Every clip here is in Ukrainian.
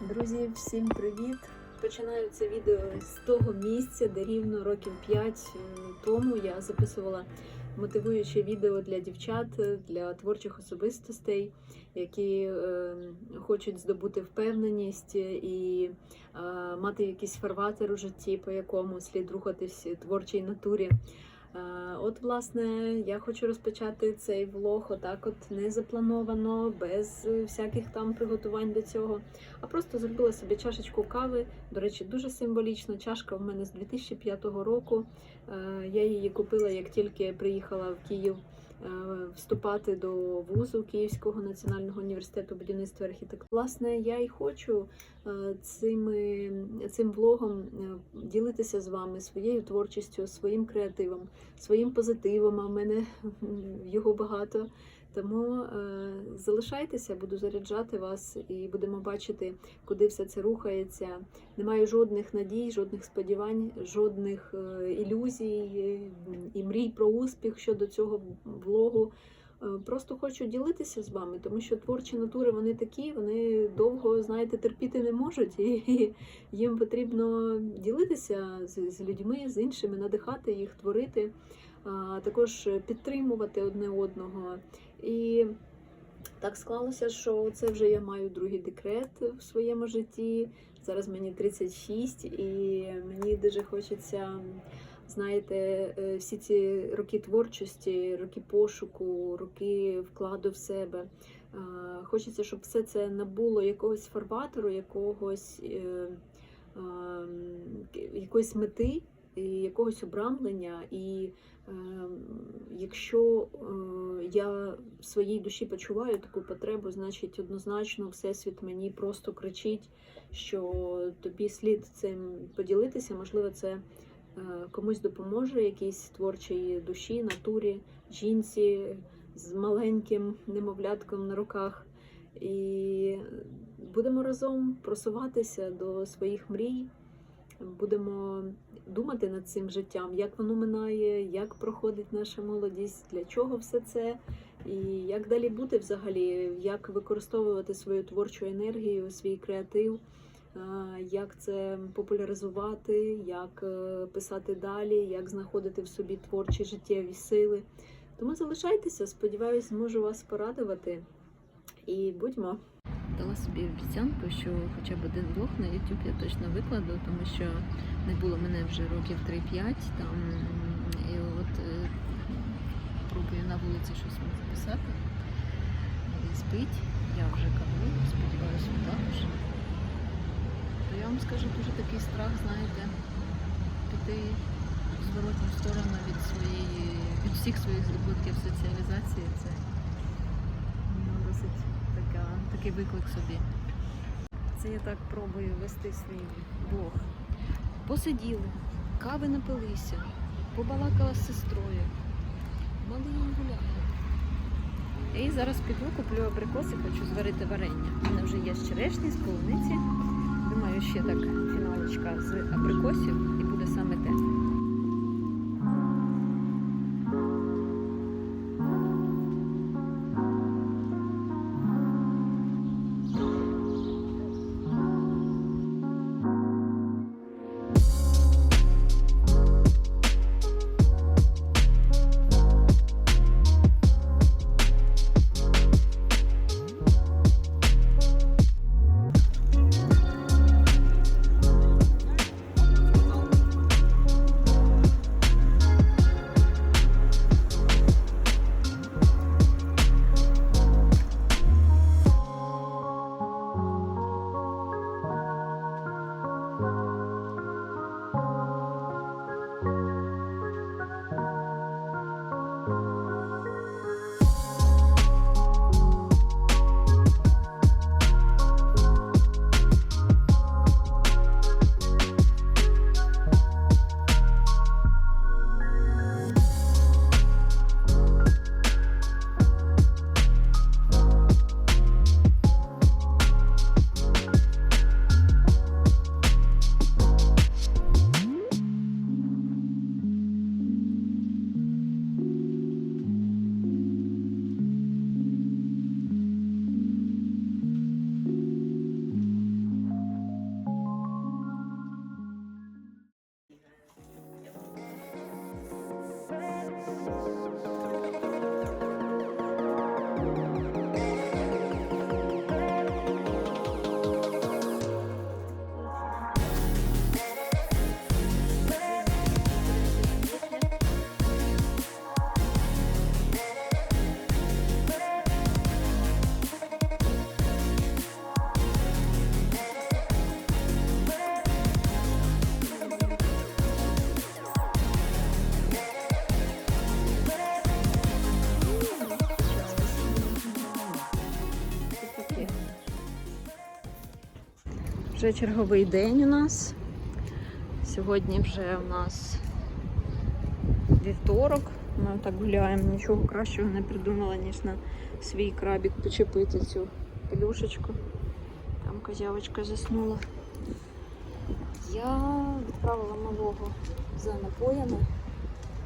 Друзі, всім привіт! Починаю це відео з того місця, де рівно років 5 тому я записувала мотивуюче відео для дівчат, для творчих особистостей, які е, хочуть здобути впевненість і е, мати якийсь фарватер у житті, по якому слід рухатись творчій натурі. Е, От, власне, я хочу розпочати цей влог отак, от не заплановано, без е, всяких там приготувань до цього. А просто зробила собі чашечку кави. До речі, дуже символічно. Чашка в мене з 2005 року. Е, Я її купила, як тільки приїхала в Київ вступати до вузу Київського національного університету будівництва і архітектури. Власне, я і хочу е, цими, цим влогом е, ділитися з вами своєю творчістю, своїм креативом, своїм позитивом. А в мене його багато. Тому е, залишайтеся, буду заряджати вас і будемо бачити, куди все це рухається. Немає жодних надій, жодних сподівань, жодних е, ілюзій е, і мрій про успіх щодо цього влогу. Просто хочу ділитися з вами, тому що творчі натури вони такі, вони довго, знаєте, терпіти не можуть, і їм потрібно ділитися з, людьми, з іншими, надихати їх, творити, також підтримувати одне одного. І так склалося, що це вже я маю другий декрет в своєму житті. Зараз мені 36, і мені дуже хочеться, знаєте, е, всі ці роки творчості, роки пошуку, роки вкладу в себе. Хочеться, щоб все це набуло якогось фарватеру, якогось, е, ем, якоїсь мети, якогось обрамлення. І е, якщо е, я в своїй душі почуваю таку потребу, значить однозначно Всесвіт мені просто кричить, що тобі слід цим поділитися. Можливо, це е, комусь допоможе якійсь творчій душі, натурі, жінці з маленьким немовлятком на руках. І будемо разом просуватися до своїх мрій. Будемо думати над цим життям, як воно минає, як проходить наша молодість, для чого все це, і як далі бути взагалі, як використовувати свою творчу енергію, свій креатив, як це популяризувати, як е, писати далі, як знаходити в собі творчі життєві сили. Тому залишайтеся, сподіваюсь, зможу вас порадувати. І будьмо. Дала собі обіцянку, що хоча б один блог на YouTube я точно викладу, тому що не було мене вже років 3-5 там. І от е, пробую на вулиці щось записати. І спить, я вже кавую, сподіваюся, також. То я вам скажу дуже такий страх, знаєте, піти в зворотню сторону від своєї, від всіх своїх здобутків соціалізації. Це ну, досить така, такий виклик собі. Це я так пробую вести свій блог. Посиділи, кави напилися, побалакала з сестрою. Малий гуляє. І зараз піду, куплю абрикоси, хочу зварити варення. У мене вже є з черешні, з полуниці. Думаю, ще так фіналочка з абрикосів і буде саме те. Вже черговий день у нас. Сьогодні вже у нас вівторок. Ми так гуляємо, нічого кращого не придумала, ніж на свій крабік почепити цю пелюшечку. Там козявочка заснула. Я відправила малого за напоями,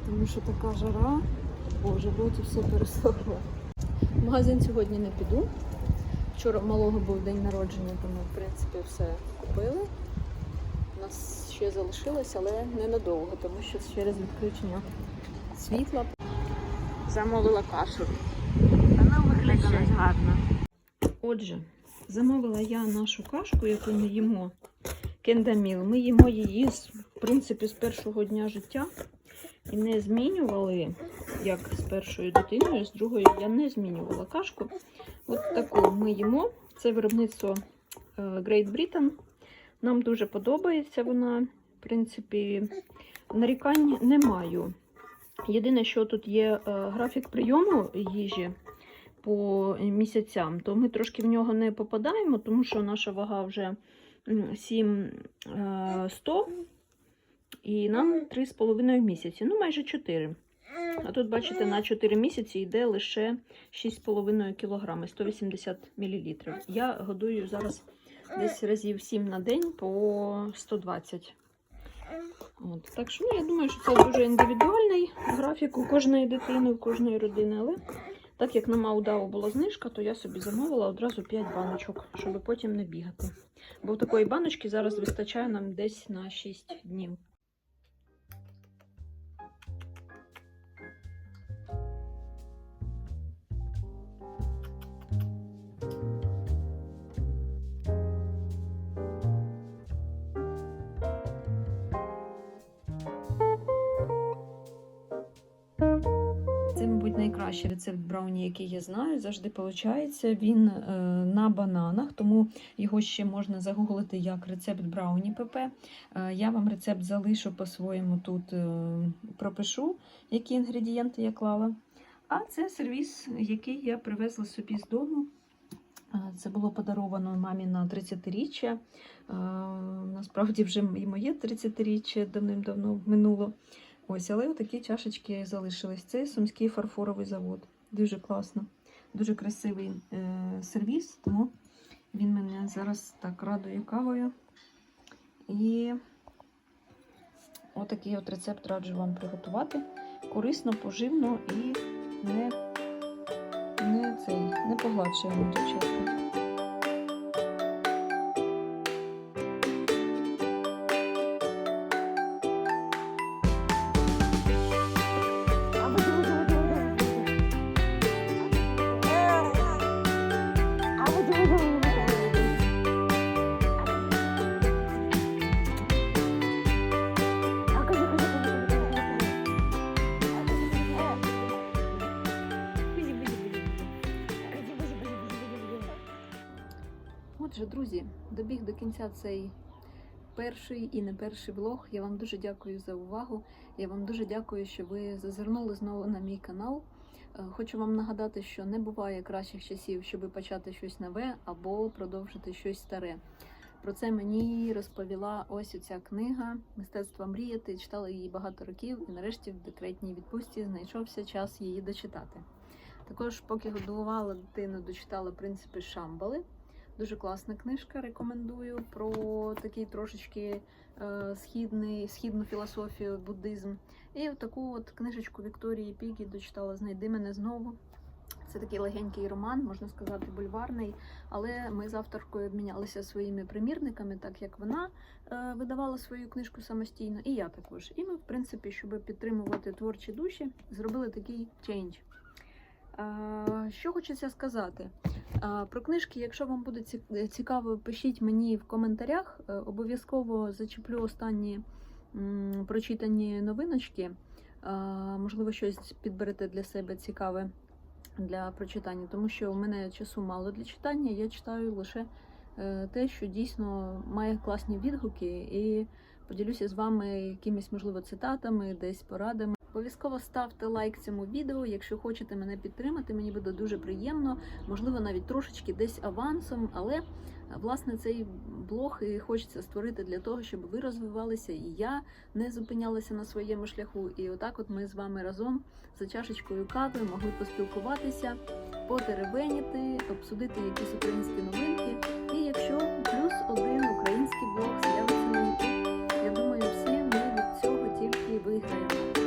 тому що така жара. Боже, в роті все пересохло. В магазин сьогодні не піду. Вчора малого був день народження, тому в принципі все купили. У нас ще залишилось, але ненадовго, тому що через відключення світла замовила кашу. Вона виглядає гарно. Отже, замовила я нашу кашку, яку ми їмо. Кендаміл. Ми їмо її в принципі з першого дня життя і не змінювали, як з першою дитиною, з другою я не змінювала кашку. От таку ми їмо. Це виробництво е, Great Britain. Нам дуже подобається вона. В принципі, нарікань не маю. Єдине, що тут є е, графік прийому їжі по місяцям, то ми трошки в нього не попадаємо, тому що наша вага вже 7100 і нам 3,5 місяці, ну майже 4. А тут, бачите, на 4 місяці йде лише 6,5 кг, 180 мл. Я годую зараз десь разів 7 на день по 120. От. Так що ну, я думаю, що це дуже індивідуальний графік у кожної дитини, у кожної родини. Але так як на Маудау була знижка, то я собі замовила одразу 5 баночок, щоб потім не бігати. Бо такої баночки зараз вистачає нам десь на 6 днів. Найкращий рецепт брауні, який я знаю. Завжди виходить. Він е, на бананах, тому його ще можна загуглити як рецепт брауні ПП. Е, я вам рецепт залишу по-своєму тут е, пропишу, які інгредієнти я клала. А це сервіс, який я привезла собі з дому. Це було подаровано мамі на 30-річчя. Е, Насправді вже і моє 30-річчя давним-давно минуло. Ось, але отакі чашечки залишились. Це сумський фарфоровий завод. Дуже класно, дуже красивий е, сервіс, тому він мене зараз так радує кавою. І отакий от рецепт раджу вам приготувати. Корисно, поживно і не, не, цей, не погладшує вам Отже, друзі, добіг до кінця цей перший і не перший влог. Я вам дуже дякую за увагу. Я вам дуже дякую, що ви зазирнули знову на мій канал. Е, Хочу вам нагадати, що не буває кращих часів, щоб почати щось нове або продовжити щось старе. Про це мені розповіла ось ця книга Мистецтво мріяти. Читала її багато років, і нарешті в декретній відпустці знайшовся час її дочитати. Також, поки годувала дитину, дочитала принципи Шамбали. Дуже класна книжка, рекомендую про такий трошечки е, східний, східну філософію, буддизм. І таку от книжечку Вікторії Пігі дочитала Знайди мене знову. Це такий легенький роман, можна сказати, бульварний. Але ми з авторкою обмінялися своїми примірниками, так як вона е, видавала свою книжку самостійно, і я також. І ми, в принципі, щоб підтримувати творчі душі, зробили такий чейндж. Е, Що хочеться сказати? Е, Про книжки, якщо вам буде ці- цікаво, пишіть мені в коментарях. Е, Обов'язково зачеплю останні прочитані новиночки. Е, Можливо, щось підберете для себе цікаве для прочитання, тому що у мене часу мало для читання. Я читаю лише е, те, що дійсно має класні відгуки, і поділюся з вами якимись, можливо, цитатами, десь порадами. Обов'язково ставте лайк цьому відео. Якщо хочете мене підтримати, мені буде дуже приємно, можливо, навіть трошечки десь авансом, але власне цей блог і хочеться створити для того, щоб ви розвивалися, і я не зупинялася на своєму шляху. І отак, от ми з вами разом за чашечкою кави могли поспілкуватися, потеребеніти, обсудити якісь українські новинки. І якщо плюс один український блог з'явиться на YouTube, я думаю, всі ми від цього тільки виграємо.